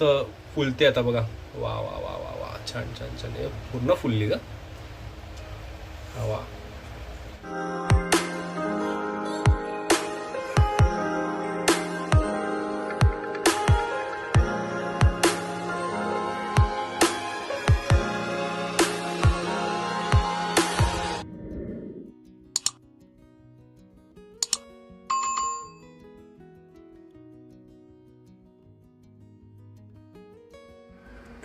तर फुलते आता बघा. वा वा वा वा वा. छान छान छान. हे पूर्ण फुलली का? वा.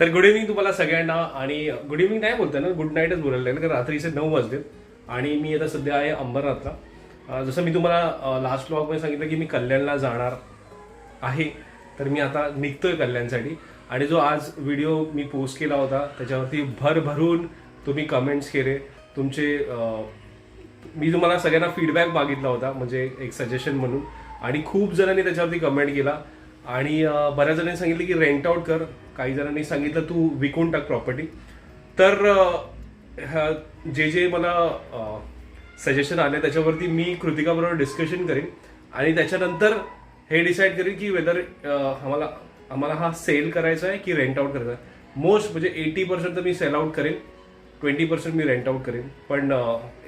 तर गुड इव्हनिंग तुम्हाला सगळ्यांना. आणि गुड इव्हनिंग नाही बोलता ना गुड नाईटच बोलायला लागेल कारण रात्रीचे नऊ वाजले आणि मी आता सध्या आहे अंबरनाथला. जसं मी तुम्हाला लास्ट ब्लॉगमध्ये सांगितलं की मी कल्याणला जाणार आहे तर मी आता निघतोय कल्याणसाठी. आणि जो आज व्हिडिओ मी पोस्ट केला होता त्याच्यावरती भरभरून तुम्ही कमेंट्स केले. तुमचे मी तुम्हाला सगळ्यांना फीडबॅक मागितला होता म्हणजे एक सजेशन म्हणून. आणि खूप जणांनी त्याच्यावरती कमेंट केला. आणि बऱ्याच जणांनी सांगितलं की रेंट आउट कर. काही जणांनी सांगितलं तू विकून टाक प्रॉपर्टी तर ह्या- जे जे मला सजेशन आले त्याच्यावरती मी कृतिकाबरोबर डिस्कशन करेन. आणि त्याच्यानंतर हे डिसाईड करेन की वेदर आम्हाला आम्हाला हा सेल करायचा आहे की रेंट आउट करायचा आहे. मोस्ट म्हणजे एटी पर्सेंट तर मी सेल आउट करेन. ट्वेंटी पर्सेंट मी रेंट आउट करेन. पण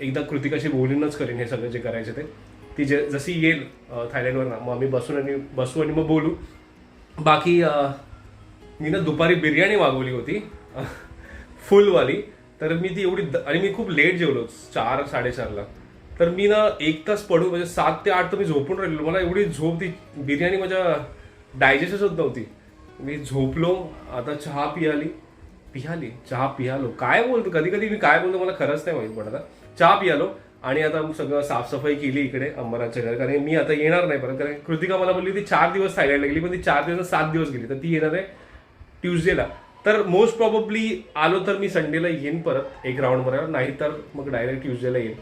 एकदा कृतिकाशी बोलूनच करेन हे सगळं जे करायचे ते. ती जे जशी येईल थायलंडवर ना मग आम्ही बसून आणि बसू आणि मग बोलू. बाकी मी ना दुपारी बिर्याणी मागवली होती. फुलवाली. तर मी ती एवढी द- आणि मी खूप लेट जेवलो चार साडेचारला. तर मी ना एक तास पडू म्हणजे सात ते आठ तर मी झोपून राहिलो. मला एवढी झोप ती बिर्याणी माझ्या डायजेस्टच होत नव्हती. मी झोपलो आता चहा पियाली. पियाली? चहा पियालो. काय बोलतो? कधी कधी मी काय बोलतो मला खरंच नाही माहीत पडत चहा पियालो. आणि आता सगळं साफसफाई केली इकडे अंबराच्या घर. कारण मी आता येणार नाही परत. कारण कृतिका मला बोलली ती चार दिवस थायलंडला गेली पण ती चार दिवस सात दिवस गेली. तर ती येणार आहे ट्युजडेला. तर मोस्ट प्रॉबब्ली आलो तर मी संडेला येईन परत एक राऊंड बरोबर नाही तर मग डायरेक्ट ट्युजडेला येईन.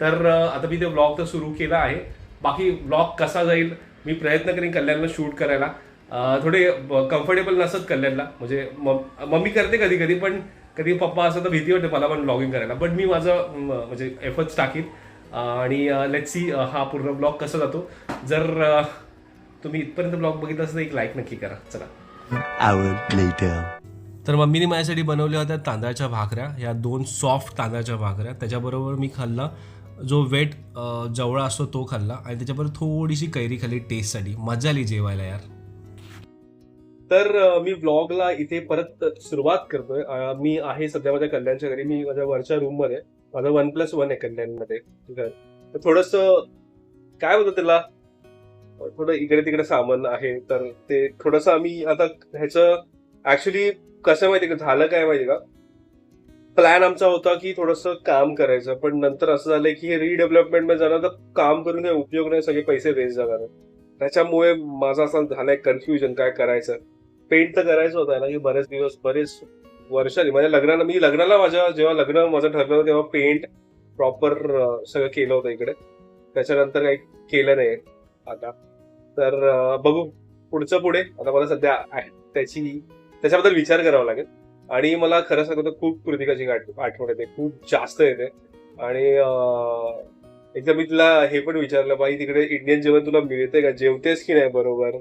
तर आता मी ते ब्लॉग तर सुरू केला आहे. बाकी ब्लॉग कसा जाईल मी प्रयत्न करेन कल्याणला शूट करायला. थोडे कम्फर्टेबल नसत कल्याणला. म्हणजे मम्मी करते कधी कधी पण कधी पप्पा असं तर भीती वाटते मला पण ब्लॉगिंग करायला. पण मी माझं म्हणजे एफर्ट्स टाकीन. आणि लेट सी हा पूर्ण ब्लॉग कसा जातो. जर तुम्ही इथपर्यंत ब्लॉग बघितला असेल तर एक लाईक नक्की करा. चला. तर मम्मीने माझ्यासाठी बनवल्या होत्या तांदळाच्या भाकऱ्या. या दोन सॉफ्ट तांदळाच्या भाकऱ्या. त्याच्याबरोबर मी खाल्ला जो वेट जवळा असतो तो खाल्ला. आणि त्याच्याबरोबर थोडीशी कैरी खाल्ली टेस्टसाठी मजा आली जेवायला यार. तर मी ब्लॉगला इथे परत सुरुवात करतोय. मी आहे सध्या माझ्या कल्याणच्या घरी. मी माझ्या वरच्या रूममध्ये माझा वन प्लस वन आहे कल्याणमध्ये. घर. तर थोडस काय होतं त्याला? थोडं इकडे तिकडे सामान आहे. तर ते थोडस आम्ही आता ह्याचं ऍक्च्युली कसं माहिती का? झालं काय माहिती का? प्लॅन आमचा होता की थोडस काम करायचं. पण नंतर असं झालंय की हे रिडेव्हलपमेंटमध्ये जाणार तर काम करून काही उपयोग नाही. सगळे पैसे वेस्ट जाणार त्याच्यामुळे माझा असं झालंय कन्फ्युजन काय करायचं. पेंट तर करायचं होतं ना की बरेच दिवस बरेच वर्षांनी. माझ्या लग्नाला मी लग्नाला माझ्या जेव्हा लग्न माझं ठरलं होतं तेव्हा पेंट प्रॉपर सगळं केलं होतं इकडे. त्याच्यानंतर काही केलं नाही आता. तर बघू. पुढचं पुढे. आता मला सध्या त्याची त्याच्याबद्दल विचार करावा लागेल. आणि मला खरं सांगतो खूप कृतिकाची आठ- आठवण येते. खूप जास्त येते. आणि एकदा मी तुला हे पण विचारलं बाई तिकडे इंडियन जेवण तुला मिळते का? जेवतेस की नाही? बरोबर.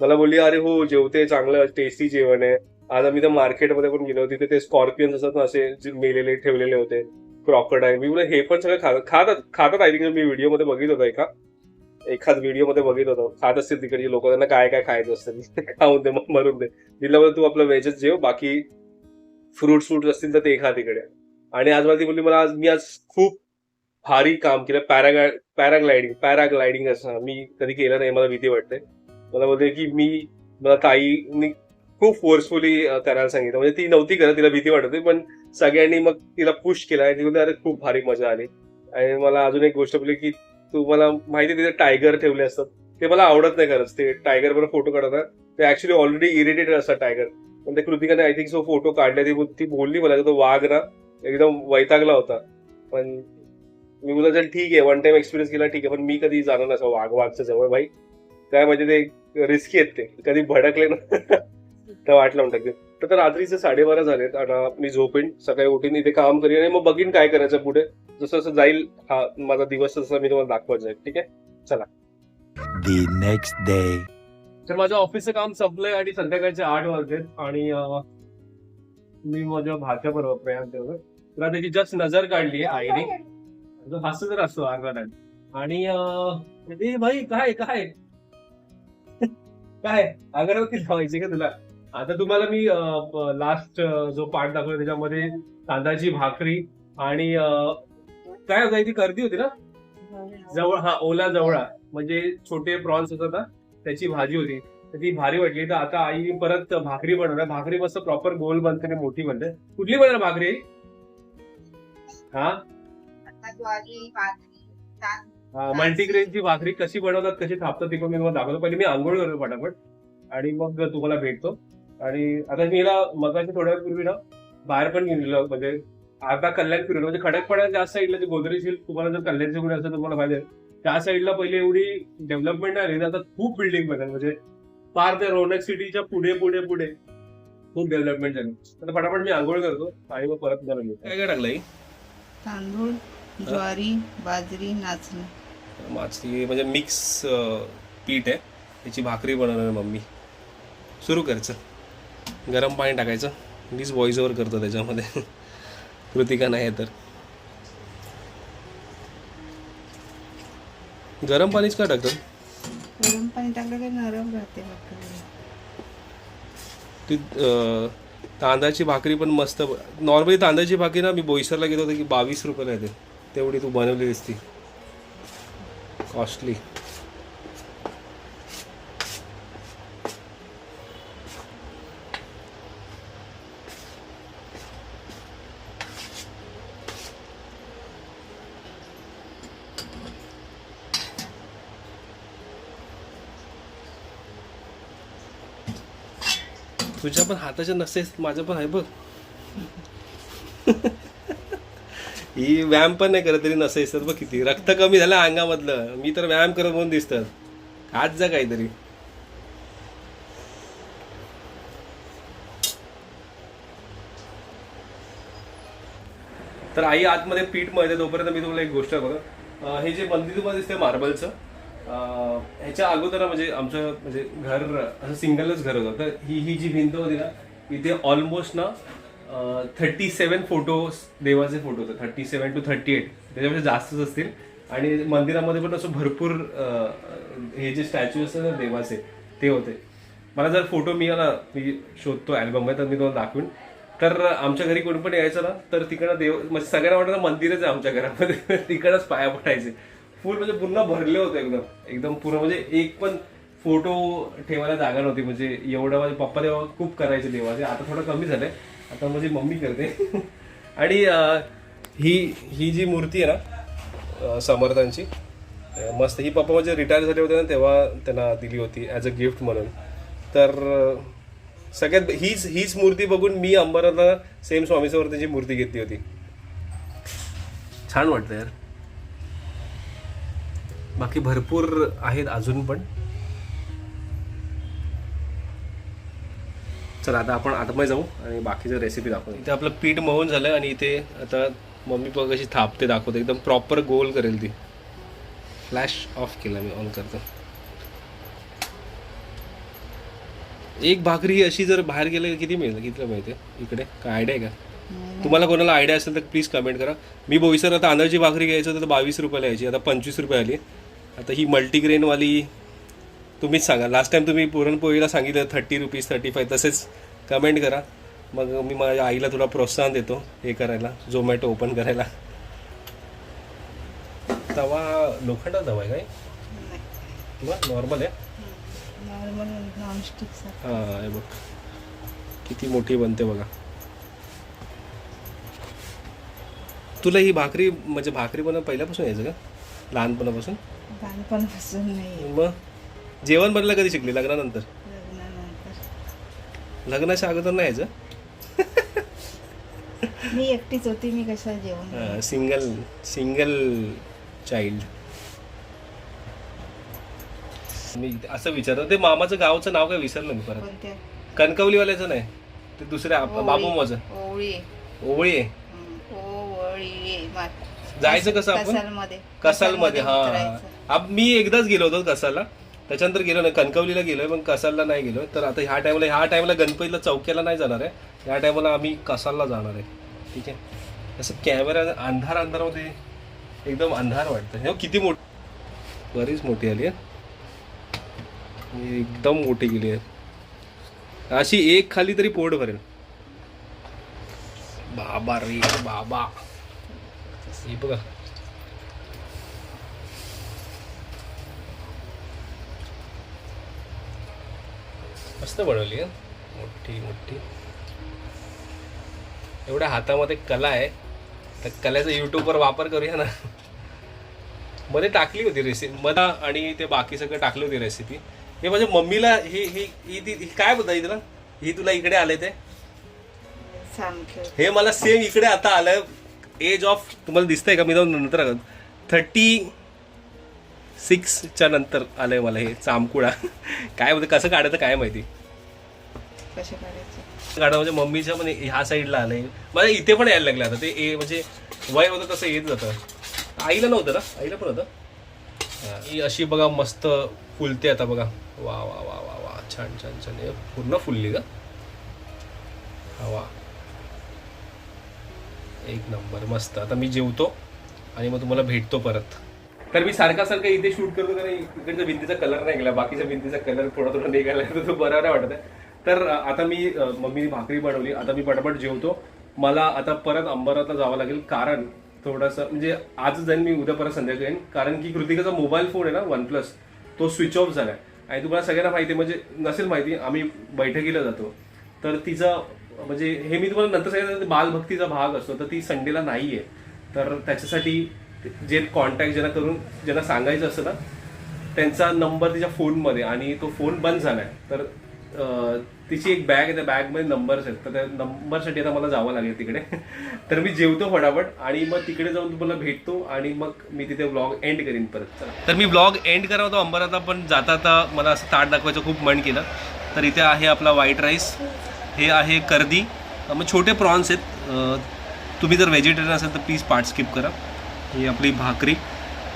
मला बोलली अरे हो जेवते चांगलं टेस्टी जेवण आहे. आज आम्ही तर मार्केटमध्ये पण गेलो तिथे ते स्कॉर्पियन असतात ना असे जे मेलेले ठेवलेले होते क्रॉकडाईल मी बोला हे पण सगळं खात खातात खातात आय थिंक मी व्हिडिओमध्ये बघित होतो एका. एखाद व्हिडिओमध्ये बघित होतो. खात असतील तिकडचे लोक त्यांना काय काय खायचं असतं खाऊन दे मग मरून दे. तिला तू आपलं व्हेजच जेव बाकी फ्रुट्स फ्रुट्स असतील तर ते खा तिकडे. आणि आज मला ती बोलली मला आज मी आज खूप भारी काम केलं. पॅराग्लाय पॅराग्लायडिंग पॅराग्लायडिंग असं मी कधी केलं नाही मला भीती वाटते. मला बोलते की मी मला ताईनी खूप फोर्सफुली करायला सांगितलं. म्हणजे ती नव्हती करत तिला भीती वाटत होती पण सगळ्यांनी मग तिला पुश केला आणि ती अरे खूप भारी मजा आली. आणि मला अजून एक गोष्ट बोलली की तू मला माहिती आहे तिथे टायगर ठेवले असतात. ते मला आवडत नाही खरंच. ते टायगर बरोबर फोटो काढतात. ते ऍक्च्युली ऑलरेडी इरिटेटेड असतात टायगर पण ते कृतिकाने आय थिंक सो फोटो काढले ती ती बोलली मला की तो वाघ ना एकदम वैतागला होता. पण मी बोलला चल ठीक आहे वन टाइम एक्सपिरियन्स केला ठीक आहे पण मी कधी जाणार नसं वाघ वाघच्या जवळ भाई. काय म्हणजे ते रिस्की आहेत ते. कधी भडकले ना तर वाटलं म्हणतात तर आता रात्रीचे साडेबारा झालेत आता मी झोपेन सकाळी उठीन इथे काम करीन आणि मग बघीन काय करायचं पुढे. जसं जसं जाईल हा माझा दिवस तसा मी तुम्हाला दाखवत जाईल ठीक आहे? The next day. तर माझं ऑफिसचं काम संपलंय आणि संध्याकाळचे आठ वाजलेत आणि अं, मी माझ्या भाच्या बरोबर प्रयाण तेवढं तुला त्याची जस्ट नजर काढली आहे आईने. हसत तर असतो अंगणात आणि अं, भाई काय काय? काय? अगरबत्ती लावायची का तुला? आता तुम्हाला मी लास्ट जो पार्ट दाखवला त्याच्यामध्ये तांदळाची भाकरी आणि अं, काय होतं ती गर्दी होती ना? जवळ हा ओला जवळा. म्हणजे छोटे प्रॉन्स होतात ना त्याची भाजी होती. तर ती भारी वाटली. तर आता आई परत भाकरी बनवणार भाकरी मस्त प्रॉपर गोल बनते आणि मोठी बनते. कुठली बनणार भाकरी हा? ज्वारी बाजरी तांदूळ मल्टीग्रेनची भाकरी कशी बनवतात कशी थापतात ती पण मी तुम्हाला दाखवतो. पहिले मी आंघोळ करतो पटापट. आणि मग तुम्हाला भेटतो. आणि आता मी हिला मगाशी थोड्या वेळपूर्वी ना बाहेर पण गेलेलो. म्हणजे अर्धा कल्याण फिरलो म्हणजे खडकपणा ज्या साईडला जे गोदरेज हिल तुम्हाला जर कल्याणचे कोणी असं तुम्हाला आहे. त्या साईडला पहिले एवढी डेव्हलपमेंट नाही आता खूप बिल्डिंग बनतात म्हणजे फार त्या रोनक सिटीच्या पुढे पुढे पुढे खूप डेव्हलपमेंट झाली. तर पटापट मी आंघोळ करतो. आणि मग परत. काय काय टाकलंय? तांदूळ. ज्वारी बाजरी नाचणं. माचली म्हणजे मिक्स पीठ आहे. त्याची भाकरी बनवणार मम्मी. सुरू करायचं गरम पाणी टाकायचं. मीच व्हॉइस ओव्हर करतो त्याच्यामध्ये. कृतिका नाही तर. गरम पाणीच का टाकतात गरम पाणी टाकलं की नरम राहते भाकरी. ती तांदळाची भाकरी पण मस्त. नॉर्मली तांदळाची भाकरी ना मी बोईसरला गेलो होतो की बावीस रुपयाला येते. तेवढी तू बनवली दिसती. कॉस्टली तुझ्या पण हाताच्या नसेस माझं पण आहे बघ. ही व्यायाम पण नाही करत तरी नसे दिसतात बघ किती रक्त कमी झालं अंगामधलं. मी तर व्यायाम करत म्हणून दिसतात खात जा काहीतरी. तर आई आतमध्ये पीठ मळते तोपर्यंत मी तुम्हाला एक गोष्ट बघा. हे जे मंदिर तुम्हाला दिसते मार्बलचं ह्याच्या अगोदर म्हणजे आमचं म्हणजे घर असं सिंगलच घर होतं. तर ही ही जी भिंत होती ना इथे ऑलमोस्ट ना थर्टी सेवन फोटो देवाचे फोटो होते thirty seven to thirty eight त्याच्यापेक्षा जास्तच असतील. आणि मंदिरामध्ये पण असं भरपूर हे जे स्टॅच्यू असतात ना देवाचे ते होते. मला जर फोटो मिळाला मी शोधतो अल्बम तर मी तुम्हाला दाखवीन. तर आमच्या घरी कोणी पण यायचं ना तर तिकडं देव म्हणजे सगळ्यांना वाटतं मंदिरच आहे आमच्या घरामध्ये. तिकडंच पाया पडायचे. फुल म्हणजे पूर्ण भरले होते एकदम. एकदम पूर्ण म्हणजे एक पण फोटो ठेवायला जागा नव्हती. म्हणजे एवढं माझे पप्पा तेव्हा खूप करायचे देवाचे. आता थोडं कमी झालंय. आता माझी मम्मी करते. आणि ही ही जी मूर्ती आहे ना समर्थांची मस्त. ही पप्पा म्हणजे रिटायर झाले होते ना तेव्हा त्यांना दिली होती ॲज अ गिफ्ट म्हणून. तर सगळ्यात हीच हीच मूर्ती बघून मी अंबरला सेम स्वामी समर्थांची मूर्ती घेतली होती. छान वाटतं यार. बाकी भरपूर आहेत अजून पण. चला आता आपण आतमध्ये जाऊ आणि बाकीचं रेसिपी दाखवू इथे आपलं पीठ मळून झालं आणि इथे आता मम्मी बघ कशी थापते दाखवते. एकदम प्रॉपर गोल करेल ती. फ्लॅश ऑफ केला मी ऑन करतो. एक भाकरी अशी जर बाहेर गेलं किती मिळेल? कितीला मिळते? इकडे? काय आयडिया आहे का? तुम्हाला कोणाला आयडिया असेल तर प्लीज कमेंट करा. मी बोईसर आता तांदळाची भाकरी घ्यायचं तर बावीस रुपयाला यायची आता पंचवीस रुपये आली. आता ही मल्टीग्रेनवाली तुम्हीच सांगा. लास्ट टाइम तुम्ही पुरणपोळीला सांगितलं थर्टी रुपीज थर्टी फाय तसेच कमेंट करा. मग मी माझ्या आईला थोडा प्रोत्साहन देतो हे करायला झोमॅटो ओपन करायला. तवा लोखंडा तवा आहे काय किंवा नॉर्मल आहे? हा हे बघ. किती मोठी बनते बघा. तुला ही भाकरी म्हणजे भाकरी बनव पहिल्यापासून यायचं का? लहानपणापासून? लहानपणापासून नाही. मग? जेवण बनलं कधी शिकली? लग्नानंतर? लग्नाच्या अगोदर नाही यायचं? मी एकटीच होती मी कशाला जेवण सिंगल सिंगल चाइल्ड. मी असं विचारतो ते मामाचं गावचं नाव काय विसरलं मी परत. कोणत्या? कणकवलीवाल्याचं नाही. ते दुसऱ्या आप- ओवळी. बाबूमाचं ओवळी ओवळी आहे ओवळी जायचं कसं आपण? कसालमध्ये. कसालमध्ये हा. उतरायचं. मी एकदाच गेलो होतो कसाला त्याच्यानंतर गेलो नाही कणकवलीला गेलोय पण कसालला नाही गेलोय. तर आता ह्या टायमाला ह्या टायमाला गणपतीला चौक्याला नाही जाणार आहे. ह्या टायमाला आम्ही कसालला जाणार आहे. ठीक आहे? असं कॅमेरा अंधार अंधारामध्ये एकदम अंधार वाटतं हे किती मोठ बरीच मोठी आली आहे एकदम मोठी गेली आहे अशी एक खाली तरी पोट भरेल. बाबा रे बाबा. हे बघा. मस्त बनवली आहे मोठी मोठी. एवढ्या हातामध्ये कला आहे. तर कलेचा युट्यूबवर वापर करूया ना. मध्ये टाकली होती रेसिपी मला आणि ते बाकी सगळं टाकली होती रेसिपी हे माझ्या मम्मीला हे हे ही ती- काय बोलता तुला ही तुला इकडे आले ते? हे मला सेम इकडे आता आलं. एज ऑफ तुम्हाला दिसतंय का? मी जाऊन नंतर थर्टी सिक्सच्या नंतर आलंय मला हे चामकुळा. काय होतं कसं काढायचं काय माहिती? कसे काढायचे? गाडा म्हणजे मम्मीच्या पण ह्या साईडला आलंय. मला इथे पण यायला लागलं आता ते ए म्हणजे वय होतं तसं येत जातं. आईला नव्हतं ना? आईला पण होतं? हा, ही अशी बघा मस्त फुलते आता बघा. वा वा वा वा वा. छान छान छान. हे पूर्ण फुलली का हा वा. एक नंबर मस्त. आता मी जेवतो आणि मग तुम्हाला भेटतो परत. तर मी सारखा सारखा इथे शूट करतो कारण इकडच्या भिंतीचा कलर नाही गेला बाकीच्या भिंतीचा कलर थोडा थोडा निघाला तर तो बरा नाही वाटत आहे. तर आता मी मम्मीने भाकरी बनवली आता मी पटापट जेवतो. मला आता परत अंबरातला जावं लागेल कारण थोडंसं म्हणजे आज जाईन मी उद्या परत संध्याकाळी येईन कारण की कृतिकाचा मोबाईल फोन आहे ना वन प्लस तो स्विच ऑफ झाला आहे आणि तुम्हाला सगळ्यांना माहिती आहे म्हणजे नसेल माहिती आम्ही बैठकीला जातो. तर तिचा म्हणजे हे मी तुम्हाला नंतर सांगितलं बालभक्तीचा भाग असतो तर ती संडेला नाही आहे तर त्याच्यासाठी जे कॉन्टॅक्ट ज्यांना करून ज्यांना सांगायचं असतं ना त्यांचा नंबर तिच्या फोनमध्ये आणि तो फोन बंद झालाय तर तिची एक बॅग आहे त्या बॅगमध्ये नंबर्स आहेत. तर त्या नंबरसाठी आता मला जावं लागेल तिकडे. तर मी जेवतो फटाफट आणि मग तिकडे जाऊन तुम्हाला भेटतो आणि मग मी तिथे ब्लॉग एंड करीन परत. तर मी ब्लॉग एंड करा होतो अंबरनाथला पण जाता आता मला असं ताट दाखवायचं खूप मन केलं. तर इथे आहे आपला व्हाईट राईस हे आहे कर्दी. मग छोटे प्रॉन्स आहेत. तुम्ही जर व्हेजिटेरियन असेल तर प्लीज पार्ट स्किप करा. ही आपली भाकरी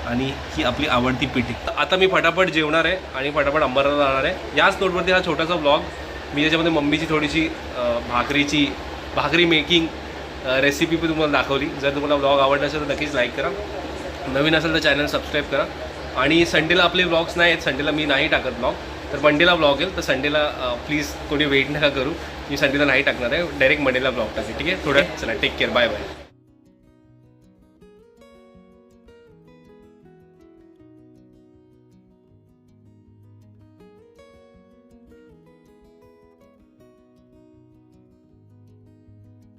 आणि ही आपली आवडती पिठी. तर आता मी फटाफट जेवणार आहे आणि फटाफट अंबरनाथला जाणार आहे. याच नोटवरती हा छोटासा ब्लॉग मी त्याच्यामध्ये मम्मीची थोडीशी भाकरीची भाकरी मेकिंग रेसिपी पण तुम्हाला दाखवली. जर तुम्हाला ब्लॉग आवडला असेल तर नक्कीच लाईक करा. नवीन असेल तर चॅनल सबस्क्राईब करा. आणि संडेला आपले ब्लॉग्स नाही आहेत. संडेला मी नाही टाकत ब्लॉग तर मंडेला ब्लॉग येईल. तर संडेला प्लीज कोणी वेट नका करू. मी संडेला नाही टाकणार आहे. डायरेक्ट मंडेला ब्लॉग टाकेल ठीक आहे? थोडं चला टेक केअर बाय बाय